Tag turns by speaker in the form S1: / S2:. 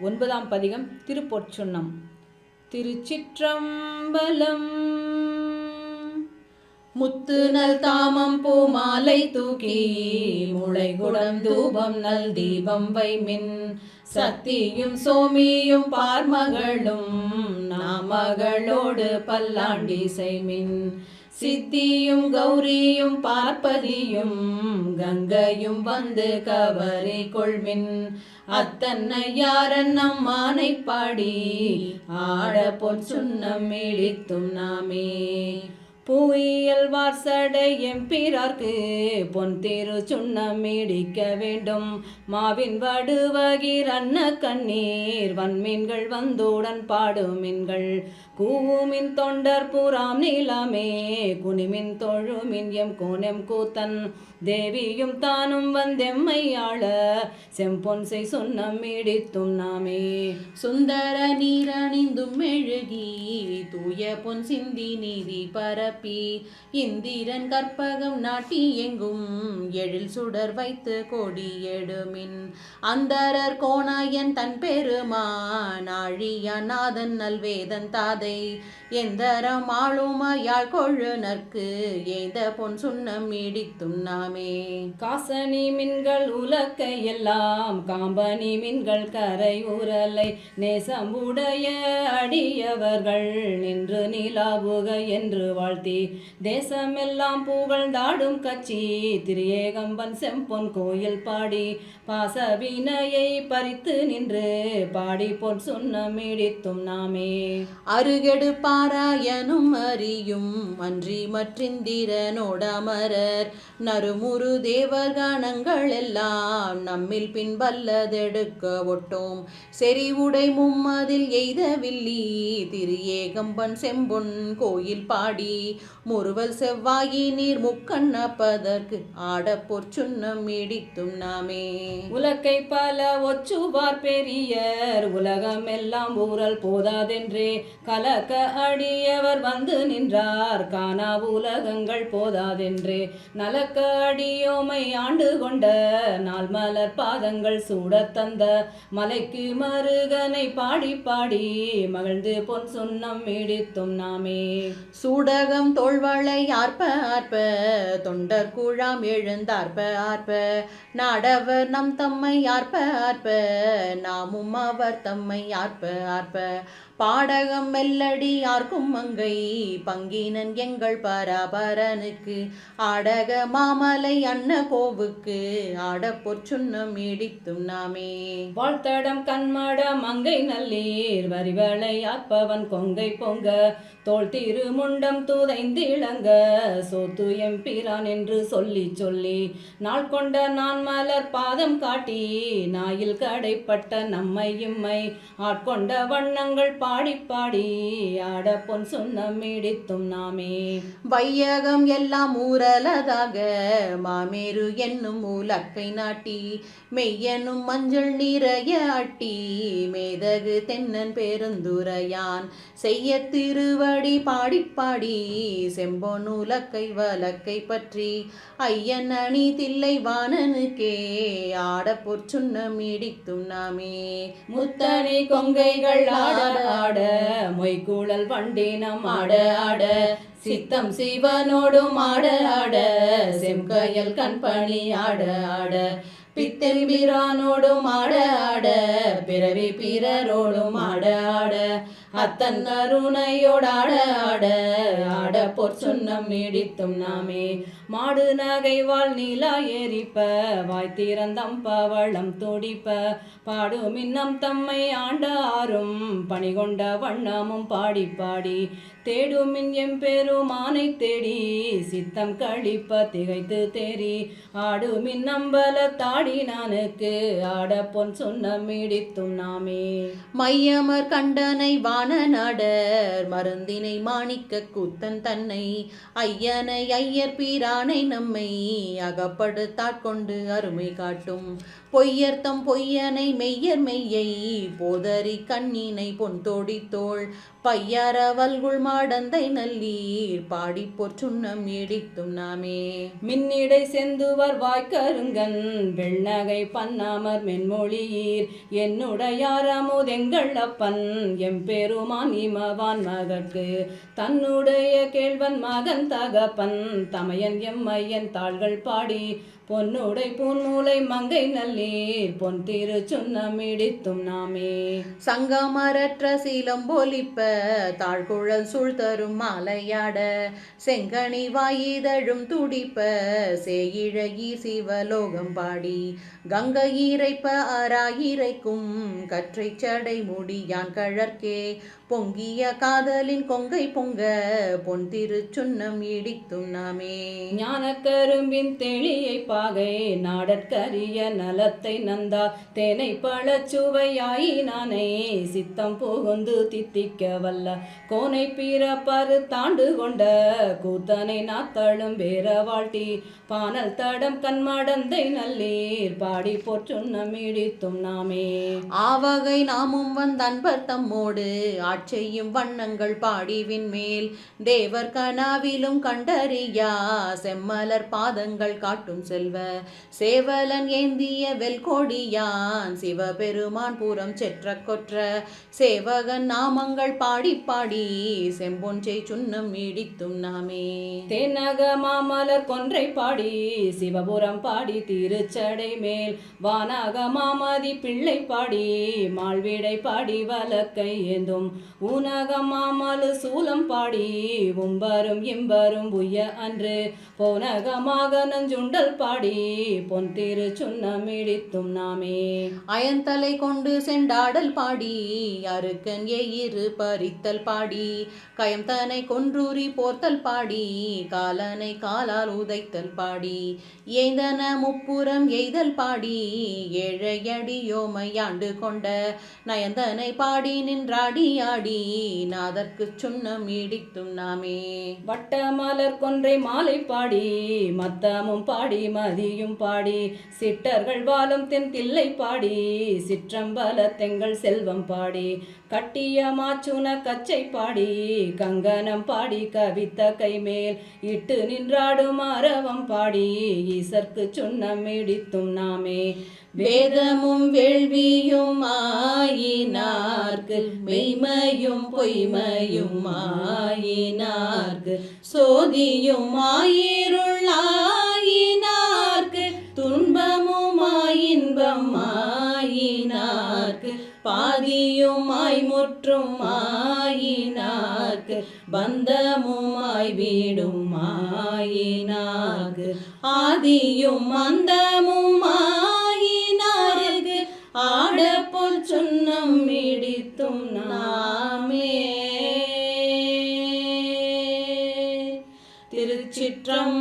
S1: ஒன்பதாம் பதிகம் திருப்பொற்சுண்ணம். திருச்சிற்றம்பலம். முத்து நல் தாமம் பூ மாலை தூக்கி முளைகுடம் தூபம் நல் தீபம் வைமின். சத்தியும் சோமியும் பார்மகளும் நாமகளோடு பல்லாண்டி செய்மின் சித்தியும் கௌரியும் பார்ப்பதியும் கங்கையும் வந்து கவரி கொள்மின். அத்தன்னையாரன் நம்மானை பாடி ஆட பொன் சுண்ணம் இடித்தும் நாமே. பூயியல் வார்சடை பிறார்க்கு பொன் திரு சுண்ணம் இடிக்க வேண்டும். மாவின் வடுவகிர் அன்ன கண்ணீர் வன்மீன்கள் வந்தோடன் பாடும் மீன்கள். கூவுமின் தொண்டர் புறாம் நீளமே குனிமின் தொழுமின் எம் கோணெம் கூத்தன். தேவியும் தானும் வந்தெம்மையாள செம்பொன்சை சுண்ணம் இடித்தும் நாமே.
S2: சுந்தர நீரணிந்தும் மெழுகி தூய பொன் சிந்தி நீதி பரப்ப இந்திரன் கற்பகம் நாட்டி எங்கும் எழில் சுடர் வைத்து கொடி எடுமின். அந்தரர் கோணாயன் தன் பெருமான் ஆழியநாதன் நல்வேதன் தாதை. எந்தரம் ஆளுமாயாள் நற்கு எய்த பொன் சுண்ணம் இடித்தும் நாமே.
S1: காசனி மின்கள் உலக்கை எல்லாம் காம்பனி மின்கள் கரை உரலை நேசமுடைய அடியவர்கள் நின்று நிலாவுக என்று வாழ்த்து தேசமெல்லாம் புகழ்ந்தாடும் கட்சி. திரியேகம்பன் செம்பொன் கோயில் பாடி பாசவினையை பறித்து நின்று பாடி பொன் சுண்ணம் இடித்தும் நாமே.
S2: அருகெடு பாராயனும் அறியும் அன்றி மற்றிந்திரனோடமரர் நறுமுறு தேவர் கணங்கள் எல்லாம் நம்மில் பின்பல்லதெடுக்க ஒட்டோம். செறிவுடை மும்மதில் எய்தவில்லி திரியேகம்பன் செம்பொன் கோயில் பாடி முறுவல் செவ்வாயி நீர் முக்கண்ணப்பதற்கு ஆட பொற்சுன்னம் இடித்தும் நாமே.
S1: உலக்கை பல ஒச்சுவார் பெரியர் உலகமெல்லாம் ஊரல் போதாதென்றே. கலக்க அடியவர் வந்து நின்றார் காணா உலகங்கள் போதாதென்றே. நலக்க அடியோமை ஆண்டு கொண்ட நாள் மலர் பாதங்கள் சூடத் தந்த. மலைக்கு மருகனை பாடி பாடி மகிழ்ந்து பொன் சுண்ணம் இடித்தும் நாமே.
S2: சூடகம் தோழ்வாளை ஆர்ப்ப ஆர்ப்ப. தொண்டர் கூழாம் எழுந்தார்ப்ப ஆர்ப்ப. நாடவர் நம் தம்மை ஆர்ப்ப ஆர்ப்ப. நாமும் அவர் தம்மை ஆர்ப்ப ஆர்ப்ப. பாடகம் மெல்லடி யார்க்கும் மங்கை பங்கினன் எங்கள் பராபரனுக்கு. ஆடக மாமலை அன்ன கோவுக்கு ஆட பொற்சுன்னம் இடித்தும் நாமே.
S1: வாழ்த்தடம் கண்மட மங்கை நல்லீர் வரிவளை ஆப்பவன் கொங்கை பொங்க. தோல் திருமுண்டம் துதைந்திளங்க சோத்து எம்பிரான் என்று சொல்லி சொல்லி. நாள் கொண்ட நான் மலர் பாதம் காட்டி நாயில் கடைப்பட்ட நம்மை இம்மை. ஆட்கொண்ட வண்ணங்கள் பாடி பாடி ஆட பொன் சுண்ணம் இடித்தும் நாமே.
S2: வையகம் எல்லாம் ஊரலதாக மாமேரு என்னும் மூலக்கை நாட்டி மெய்யனும் மஞ்சள் நிறைய அட்டி மேதகு தென்னன் பெருந்துரையான். செய்ய திருவடி பாடி பாடி செம்பொன் உலக்கை வலக்கை பற்றி ஐயன் அணி தில்லை வாணனுக்கே ஆட பொற்சுன்னம் இடித்தும் நாமே.
S1: முத்தனி கொங்கைகள் ஆட ஆட மொய்குழல் வண்டினம் ஆட ஆட. சித்தம் சிவனோடும் ஆட ஆட. செம்கையல் கண்பணி ஆட ஆட. பித்தன் பிரானோடும் ஆட ஆட. பிறவி பிறரோடும் ஆட ஆட. அத்தன் கருணையோட ஆட ஆட ஆட பொற்சுன்னம் இடித்தும் நாமே. மாடு நகை வாழ் நீலா எரிப்ப வாய் திறந்தம் பவளம் துடிப்ப. பாடு மின்னம் தம்மை ஆண்டாரும் பணிகொண்ட வண்ணமும் பாடி பாடி. தேடுமின் எம்பெருமானை தேடி சித்தம் கழிப்ப திகைத்து தேறி. ஆடு மின்னம்பல தாடி நானுக்கு ஆட பொன் சொன்னம் இடித்தும் நாமே.
S2: மையமர் கண்டனை வா மான நடர் மருந்தினை மாணிக்க கூத்தன் தன்னை ஐயனை ஐயர் பீரானை நம்மை அகப்படுத்தாட்கொண்டு அருமை காட்டும். பொய்யர்த்தம் பொய்யனை மெய்யர் மெய்யை போதறி கண்ணினை பொன் தோடித்தோள். பையார வல்குள் மாடந்தை நல்லீர் பாடி பொற்றுண்ணம் இடித்தும் நாமே.
S1: மின்னிடை செந்துவர் வாய்க்கருங்கன் வெண்ணகை பன்னாமர் மென்மொழியீர். என்னுடையாரமுதெங்கள் அப்பன் பெருமான் இமவான் மகற்கு. தன்னுடைய கேழ்வன் மகன் தகப்பன். தமையன் எம்மையன் தாள்கள் பாடி. பொன்னுடை பூன்மூலை மங்கை நல்லீர் பொன் திரு சுண்ணம் இடித்தும் நாமே.
S2: சங்கமரற்ற சீலம் போலிப்ப தாழ்குழல் சூழ் தரும் மாலையாட செங்கனி வாயிதழும் துடிப்ப சேயிழகி சிவலோகம் பாடி. கங்கை இறைப்ப ஆராயிரைக்கும் கற்றை சடை முடியான் கழற்கே. பொங்கிய காதலின் கொங்கை பொங்க பொன் திரு சுண்ணம் இடித்தும் நாமே.
S1: ஞானக்கரும்பின் தெளியை பாகை நாடற்கரிய நலத்தை நந்தா. தேனை பழச்சுவையாயினானே சித்தம் புகுந்து தித்திக்க வல்ல. கோனை பிறப்பரு தாண்டு கொண்ட கூத்தனை நாத்தழும் வேற வாழ்த்தி. பானல் தடம் கண்மடந்தை நல்லீர் பாடி போற்றுண்ணம் மீடித்தும் நாமே.
S2: ஆவகை நாமும் வந்தன்பர் தம்மோடு ஆட்சியும் வண்ணங்கள் பாடிவின் மேல். தேவர் கனாவிலும் கண்டறியா செம்மலர் பாதங்கள் காட்டும் செல் செல்வ சேவலன் ஏந்திய வெல்கொடியான் சிவபெருமான் பூரம் செற்ற கொற்ற சேவகன் நாமங்கள் பாடி பாடி செம்பொன்றை சுண்ணம் இடித்தும் நாமே.
S1: தென்னக மாமலர் கொன்றை பாடி சிவபுரம் பாடி திருச்சடை மேல் வானாக மாமதி பிள்ளை பாடி மால்விடை பாடி வலக்கை ஏந்தும் உனக மாமலு சூலம் பாடி உம்பரும் இம்பரும் உய்ய அன்று போனகமாக நஞ்சுண்டல் பாடி பொன் திரு சுண்ணம் இடித்தும் நாமே.
S2: அயன்தலை கொண்டு செண்டாடல் பாடி அருக்கன் எயிறு பறித்தல் பாடி. கயம் தனை கொன்றூரி போர்த்தல் பாடி காலனை காலால் உதைத்தல் பாடி. ஏந்தன முப்புறம் எய்தல் பாடி ஏழையடியோமை ஆண்டு கொண்ட. நயந்தனை பாடி நின்றாடி ஆடி நாதற்கு சுண்ணம் இடித்தும் நாமே.
S1: வட்ட மலர் கொன்றை மாலை பாடி மத்தமும் பாடி மதியும் பாடி சிட்டர்கள் வாழும் தென் தில்லை பாடி சிற்றம்பல தெங்கள் செல்வம் பாடி கட்டிய மாச்சுன கச்சை பாடி கங்கணம் பாடி கவித்த கைமேல் இட்டு நின்றாடும் அரவம் பாடி ஈசற்கு சுண்ணம் இடித்தும் நாமே.
S2: வேதமும் வேள்வியும் ஆயினார்க்கு மெய்மையும் பொய்மையும் ஆயினார்க்கு சோதியும் ஆயிருள்ளார் துன்பமும் ஆயின்பம் பாதியுமாய் முற்றும் ஆயினார்க்கு பந்தமுமாய் வீடும் ஆயினார்க்கு ஆதியும் அந்தமும் ஆயினார்க்கு ஆடப்போல் சுண்ணம் இடித்தும் நாமே. திருச்சிற்றம்